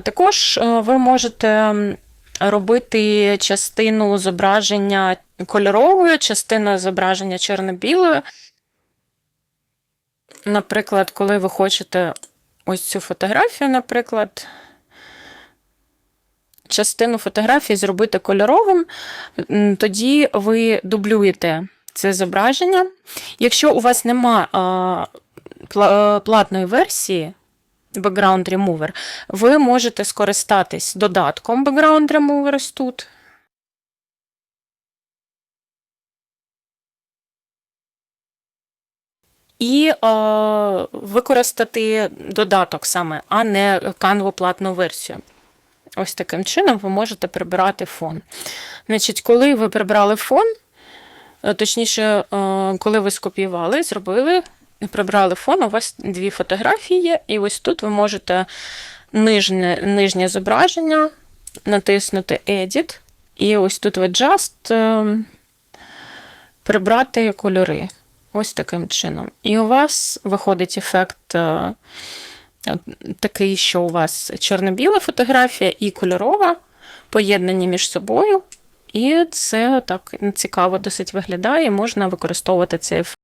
Також е, ви можете робити частину зображення кольоровою, частину зображення чорно-білою. Наприклад, коли ви хочете ось цю фотографію, наприклад, частину фотографії зробити кольоровим, тоді ви дублюєте це зображення. Якщо у вас нема е, платної версії Background Remover, ви можете скористатись додатком Background Remover ось тут. І е, використати додаток саме, а не Canva платну версію. Ось таким чином ви можете прибирати фон. Значить, коли ви прибрали фон, е, точніше, е, коли ви скопіювали, зробили, прибрали фон, у вас дві фотографії є, і ось тут ви можете нижнє, нижнє зображення натиснути Edit, і ось тут ви Just е, прибрати кольори. Ось таким чином. І у вас виходить ефект е, такий, що у вас чорно-біла фотографія і кольорова, поєднані між собою. І це так цікаво досить виглядає, можна використовувати цей ефект.